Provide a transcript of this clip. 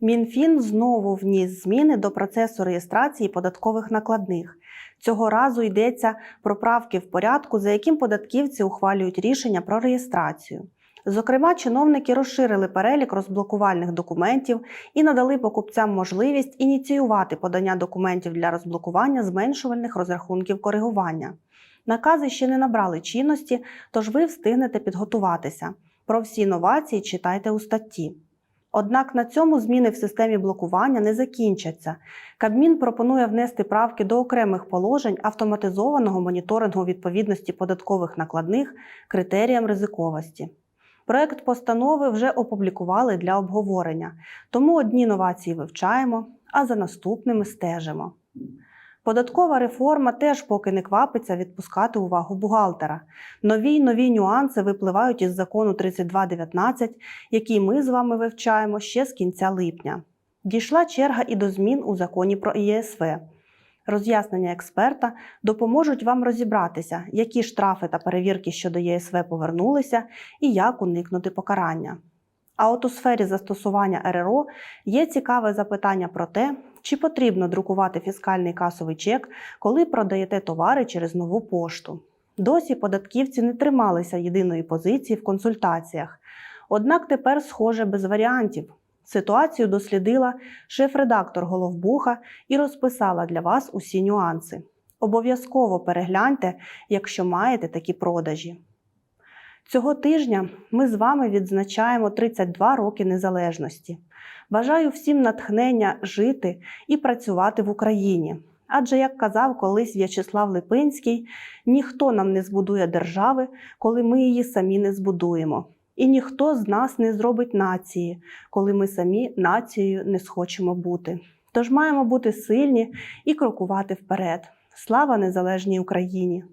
Мінфін знову вніс зміни до процесу реєстрації податкових накладних. Цього разу йдеться про правки в порядку, за яким податківці ухвалюють рішення про реєстрацію. Зокрема, чиновники розширили перелік розблокувальних документів і надали покупцям можливість ініціювати подання документів для розблокування зменшувальних розрахунків коригування. Накази ще не набрали чинності, тож ви встигнете підготуватися. Про всі новації читайте у статті. Однак на цьому зміни в системі блокування не закінчаться. Кабмін пропонує внести правки до окремих положень автоматизованого моніторингу відповідності податкових накладних критеріям ризиковості. Проект постанови вже опублікували для обговорення, тому одні новації вивчаємо, а за наступними стежимо. Податкова реформа теж поки не квапиться відпускати увагу бухгалтера. Нові нові нюанси випливають із закону 3219, який ми з вами вивчаємо ще з кінця липня. Дійшла черга і до змін у законі про ЄСВ. Роз'яснення експерта допоможуть вам розібратися, які штрафи та перевірки щодо ЄСВ повернулися і як уникнути покарання. А от у сфері застосування РРО є цікаве запитання про те, чи потрібно друкувати фіскальний касовий чек, коли продаєте товари через нову пошту. Досі податківці не трималися єдиної позиції в консультаціях. Однак тепер, схоже, без варіантів. Ситуацію дослідила шеф-редактор Головбуха і розписала для вас усі нюанси. Обов'язково перегляньте, якщо маєте такі продажі. Цього тижня ми з вами відзначаємо 32 роки незалежності. Бажаю всім натхнення жити і працювати в Україні. Адже, як казав колись В'ячеслав Липинський, ніхто нам не збудує держави, коли ми її самі не збудуємо. І ніхто з нас не зробить нації, коли ми самі нацією не схочемо бути. Тож маємо бути сильні і крокувати вперед. Слава незалежній Україні!